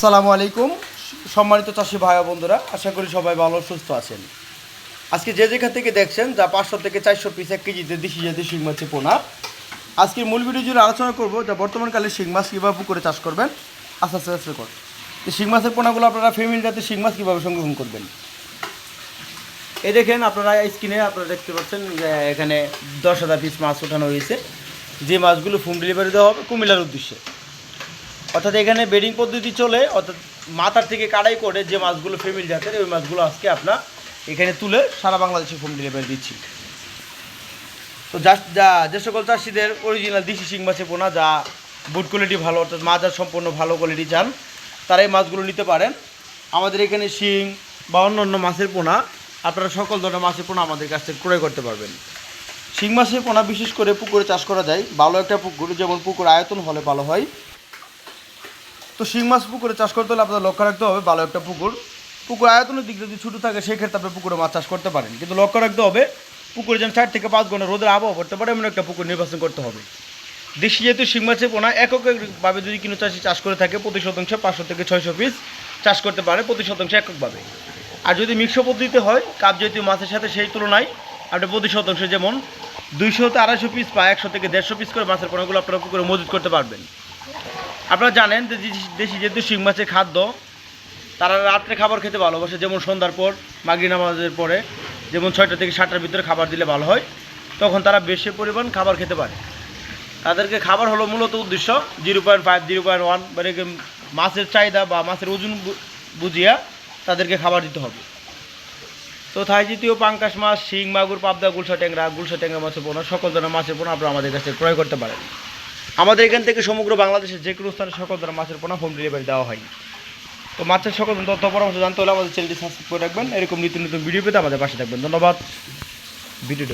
আসসালামু আলাইকুম, সম্মানিত চাষি ভাই বন্ধুরা, আশা করি সবাই ভালো সুস্থ আছেন। আজকে যে যেখান থেকে দেখছেন, যা পাঁচশো থেকে চারশো পিস এক কেজিতে দেশি জাতীয় শিং মাছের পোনা। আজকের মূল ভিডিও জুড়ে আলোচনা করব যা বর্তমানকালে শিং মাছ কীভাবে পুকুরে চাষ করবেন, আস্তে আস্তে আস্তে কর। শিং মাছের পোনাগুলো আপনারা ফ্যামিলি জাতীয় শিং মাছ কীভাবে সংগ্রহণ করবেন? এই দেখেন, আপনারা স্ক্রিনে আপনারা দেখতে পাচ্ছেন যে এখানে দশ হাজার পিস মাছ ওঠানো হয়েছে। যে মাছগুলো হোম ডেলিভারি দেওয়া হবে কুমিল্লার উদ্দেশ্যে। অর্থাৎ এখানে বেডিং পদ্ধতি চলে, অর্থাৎ মাথার থেকে কাটাই করে যে মাছগুলো ফ্যামিলি জাতের, ওই মাছগুলো আজকে আপনার এখানে তুলে সারা বাংলাদেশে হোম ডেলিভারি দিচ্ছি। তো যা যা যে সকল চাষিদের অরিজিনাল দেশি শিং মাছের পোনা যা বুট কোয়ালিটি ভালো, অর্থাৎ মাজার সম্পূর্ণ ভালো কোয়ালিটি চান, তারা এই মাছগুলো নিতে পারেন। আমাদের এখানে শিং বা অন্য অন্য মাছের পোনা, আপনারা সকল ধরনের মাছের পোনা আমাদের কাছ থেকে ক্রয় করতে পারবেন। শিং মাছের পোনা বিশেষ করে পুকুরে চাষ করা যায়। ভালো একটা পুকুর, যেমন পুকুর আয়তন হলে ভালো হয়। তো শিং মাছ পুকুরে চাষ করতে হলে আপনাদের লক্ষ্য রাখতে হবে, ভালো একটা পুকুর। পুকুর আয়তনের দিক যদি ছোটো থাকে, সেক্ষেত্রে আপনি পুকুরে মাছ চাষ করতে পারেন। কিন্তু লক্ষ্য রাখতে হবে, পুকুরে যেন চার থেকে পাঁচ ঘণ্টা রোদের আবহাওয়া পড়তে পারে, এমন একটা পুকুর নির্বাচন করতে হবে। দেশি যেহেতু শিং মাছের পোনা, এককভাবে যদি কোনো চাষি চাষ করে থাকে, প্রতি শতাংশে পাঁচশো থেকে ছয়শো পিস চাষ করতে পারে, প্রতি শতাংশে এককভাবে। আর যদি মিক্স পদ্ধতিতে হয়, কাপ জাতীয় মাছের সাথে সেই তুলনায়, আপনি প্রতি শতাংশে যেমন দুইশো থেকে আড়াইশো পিস বা একশো থেকে দেড়শো পিস করে মাছের পোনাগুলো আপনারা পুকুরে মজুত করতে পারবেন। আপনারা জানেন যে দেশি- যেহেতু শিং মাছের খাদ্য, তারা রাত্রে খাবার খেতে ভালোবাসে, যেমন সন্ধ্যার পর মাগরি নামাজের পরে, যেমন ছয়টা থেকে সাতটার ভিতরে খাবার দিলে ভালো হয়, তখন তারা বেশি পরিমাণ খাবার খেতে পারে। তাদেরকে খাবার হলো মূলত উদ্দেশ্য zero point five, zero point one মানে মাছের চাহিদা বা মাছের ওজন বুঝিয়া তাদেরকে খাবার দিতে হবে। তো থাই জাতীয় পাঙ্কাশ মাছ, শিং, মাগুর, পাবদা, গুলশা ট্যাংরা গুলশা ট্যাংরা মাছের পোনা, সকল ধরনের মাছের পোনা আপনারা আমাদের কাছে ক্রয় করতে পারেন। আমাদের এখান থেকে সমগ্র বাংলাদেশের যে কোনো স্থানে সকল ধরনের মাছের পোনা হোম ডেলিভারি দেওয়া হয়। তো মাছের সকল তথ্য পরামর্শ জানতে হলে আমাদের চ্যানেলটি সাবস্ক্রাইব করে রাখবেন। এরকম নিত্য নতুন ভিডিও পেতে আমাদের পাশে থাকবেন। ধন্যবাদ। ভিডিওটা